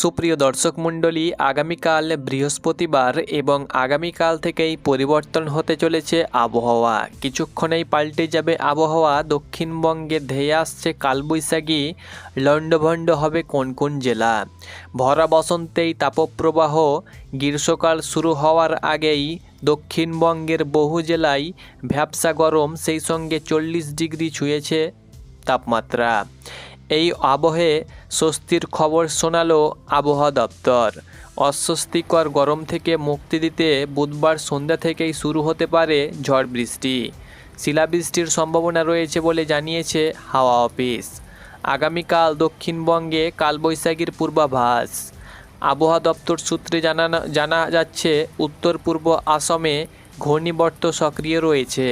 সুপ্রিয় দর্শক মণ্ডলী, আগামীকাল বৃহস্পতিবার এবং আগামীকাল থেকেই পরিবর্তন হতে চলেছে আবহাওয়া। কিছুক্ষণেই পাল্টে যাবে আবহাওয়া, দক্ষিণবঙ্গে ধেয়ে আসছে কালবৈশাখী, লণ্ডভণ্ড হবে কোন কোন জেলা। ভরা বসন্তেই তাপপ্রবাহ, গ্রীষ্মকাল শুরু হওয়ার আগেই দক্ষিণবঙ্গের বহু জেলায় ভ্যাবসা গরম, সেই সঙ্গে চল্লিশ ডিগ্রি ছুঁয়েছে তাপমাত্রা। এই আবহে স্বস্তির খবর শোনালো আবহাওয়া দপ্তর। অস্বস্তিকর গরম থেকে মুক্তি দিতে বুধবার সন্ধ্যা থেকেই শুরু হতে পারে ঝড় বৃষ্টি। শিলাবৃষ্টির সম্ভাবনা রয়েছে বলে জানিয়েছে হাওয়া অফিস। আগামীকাল দক্ষিণবঙ্গে কালবৈশাখীর পূর্বাভাস। আবহাওয়া দপ্তর সূত্রে জানানো, জানা যাচ্ছে উত্তর পূর্ব আসামে ঘূর্ণিবর্ত সক্রিয় রয়েছে।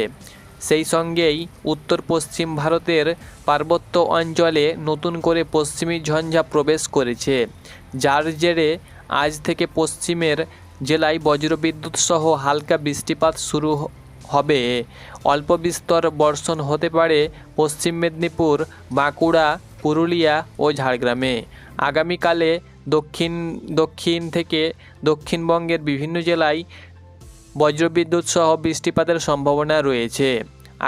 সেই সঙ্গেই উত্তর পশ্চিম ভারতের পার্বত্য অঞ্চলে নতুন করে পশ্চিমী ঝঞ্ঝা প্রবেশ করেছে, যার জেরে আজ থেকে পশ্চিমের জেলায় বজ্রবিদ্যুৎ সহ হালকা বৃষ্টিপাত শুরু হবে। অল্প বিস্তর বর্ষণ হতে পারে পশ্চিম মেদিনীপুর, বাঁকুড়া, পুরুলিয়া ও ঝাড়গ্রামে। আগামীকালে দক্ষিণ দক্ষিণ থেকে দক্ষিণবঙ্গের বিভিন্ন জেলায় বজ্রবিদ্যুৎ সহ বৃষ্টিপাতের সম্ভাবনা রয়েছে।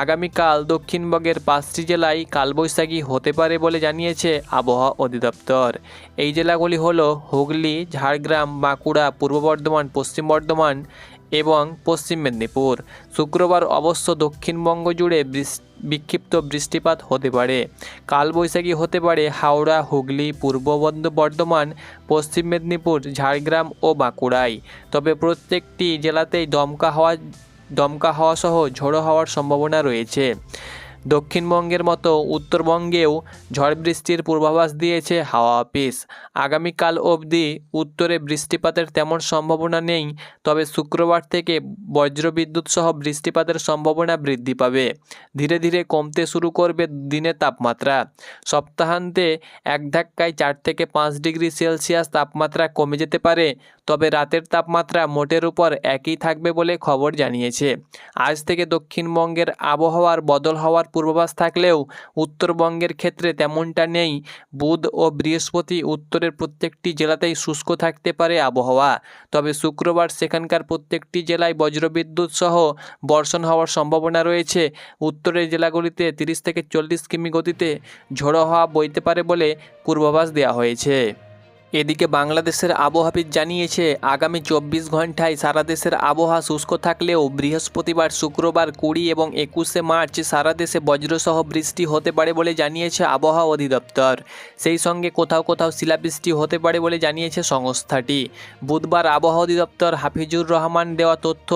আগামীকাল দক্ষিণবঙ্গের পাঁচটি জেলায় কালবৈশাখী হতে পারে বলে জানিয়েছে আবহাওয়া অধিদপ্তর। এই জেলাগুলি হল হুগলি, ঝাড়গ্রাম, বাঁকুড়া, পূর্ব বর্ধমান, পশ্চিম বর্ধমান এবং পশ্চিম মেদিনীপুর। শুক্রবার অবশ্য দক্ষিণবঙ্গ জুড়ে বিক্ষিপ্ত বৃষ্টিপাত হতে পারে। কালবৈশাখী হতে পারে হাওড়া, হুগলি, পূর্ব বর্ধমান, পশ্চিম মেদিনীপুর, ঝাড়গ্রাম ও বাঁকুড়ায়। তবে প্রত্যেকটি জেলাতেই দমকা হওয়া দমকা হওয়াসহ ঝোড়ো হওয়ার সম্ভাবনা রয়েছে। দক্ষিণবঙ্গের মতো উত্তরবঙ্গেও ঝড় বৃষ্টির পূর্বাভাস দিয়েছে হাওয়া অফিস। আগামীকাল অবধি উত্তরে বৃষ্টিপাতের তেমন সম্ভাবনা নেই, তবে শুক্রবার থেকে বজ্রবিদ্যুৎ সহ বৃষ্টিপাতের সম্ভাবনা বৃদ্ধি পাবে। ধীরে ধীরে কমতে শুরু করবে দিনের তাপমাত্রা। সপ্তাহান্তে এক ধাক্কায় চার থেকে পাঁচ ডিগ্রি সেলসিয়াস তাপমাত্রা কমে যেতে পারে, তবে রাতের তাপমাত্রা মোটের উপর একই থাকবে বলে খবর জানিয়েছে। আজ থেকে দক্ষিণবঙ্গের আবহাওয়ার বদল হওয়ার পূর্বাভাস থাকলেও উত্তরবঙ্গের ক্ষেত্রে তেমনটা নেই। বুধ ও বৃহস্পতি উত্তরের প্রত্যেকটি জেলাতেই শুষ্ক থাকতে পারে আবহাওয়া। তবে শুক্রবার সেখানকার প্রত্যেকটি জেলায় বজ্রবিদ্যুৎ সহ বর্ষণ হওয়ার সম্ভাবনা রয়েছে। উত্তরের জেলাগুলিতে তিরিশ থেকে চল্লিশ কিমি গতিতে ঝোড়ো হাওয়া বইতে পারে বলে পূর্বাভাস দেওয়া হয়েছে। এদিকে বাংলাদেশের আবহাওয়াবিদ জানিয়েছে, আগামী চব্বিশ ঘন্টায় সারা দেশের আবহাওয়া শুষ্ক থাকলেও বৃহস্পতিবার, শুক্রবার, কুড়ি এবং একুশে মার্চ সারা দেশে বজ্রসহ বৃষ্টি হতে পারে বলে জানিয়েছে আবহাওয়া অধিদপ্তর। সেই সঙ্গে কোথাও কোথাও শিলাবৃষ্টি হতে পারে বলে জানিয়েছে সংস্থাটি। বুধবার আবহাওয়া অধিদপ্তর হাফিজুর রহমান দেওয়া তথ্য,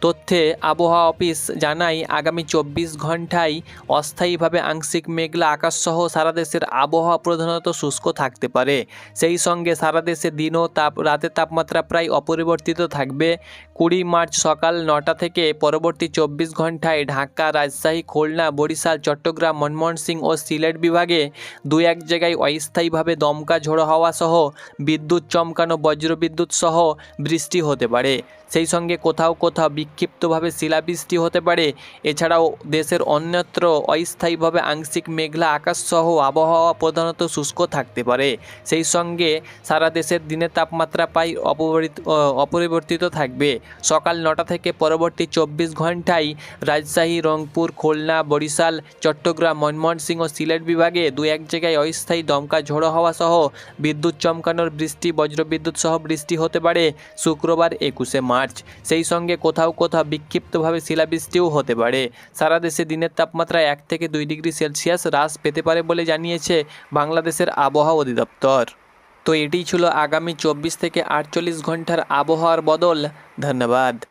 তথ্যে আবহাওয়া অফিস জানায়, আগামী চব্বিশ ঘন্টায় অস্থায়ীভাবে আংশিক মেঘলা আকাশসহ সারা দেশের আবহাওয়া প্রধানত শুষ্ক থাকতে পারে। সেই সঙ্গে সারা দেশে দিন ও তাপ, রাতের তাপমাত্রা প্রায় অপরিবর্তিত থাকবে। কুড়ি মার্চ সকাল নটা থেকে পরবর্তী চব্বিশ ঘন্টায় ঢাকা, রাজশাহী, খুলনা, বরিশাল, চট্টগ্রাম, মনমোহন সিং ও সিলেট বিভাগে দু এক জায়গায় অস্থায়ীভাবে দমকা ঝোড়ো হাওয়া সহ বিদ্যুৎ চমকানো বজ্রবিদ্যুৎ সহ বৃষ্টি হতে পারে। সেই সঙ্গে কোথাও কোথাও বিক্ষিপ্তভাবে শিলাবৃষ্টি হতে পারে। এছাড়াও দেশের অন্যত্র অস্থায়ীভাবে আংশিক মেঘলা আকাশ সহ আবহাওয়া প্রধানত শুষ্ক থাকতে পারে। সেই সঙ্গে সারা দেশের দিনের তাপমাত্রা প্রায় অপরিবর্তিত থাকবে। সকাল নটা থেকে পরবর্তী চব্বিশ ঘন্টায় রাজশাহী, রংপুর, খুলনা, বরিশাল, চট্টগ্রাম ও সিলেট বিভাগে দু এক জায়গায় অস্থায়ী দমকা ঝোড়ো হওয়া সহ বিদ্যুৎ চমকানোর বৃষ্টি, বজ্রবিদ্যুৎ সহ বৃষ্টি হতে পারে শুক্রবার একুশে মার্চ। সেই সঙ্গে কোথাও কোথাও বিক্ষিপ্তভাবে শিলাবৃষ্টিও হতে পারে। সারা দেশে দিনের তাপমাত্রা এক থেকে দুই ডিগ্রি সেলসিয়াস হ্রাস পেতে পারে বলে জানিয়েছে বাংলাদেশের আবহাওয়া অধিদপ্তর। তো এটিই ছিল আগামী চব্বিশ থেকে আটচল্লিশ ঘণ্টার আবহাওয়ার বদল। ধন্যবাদ।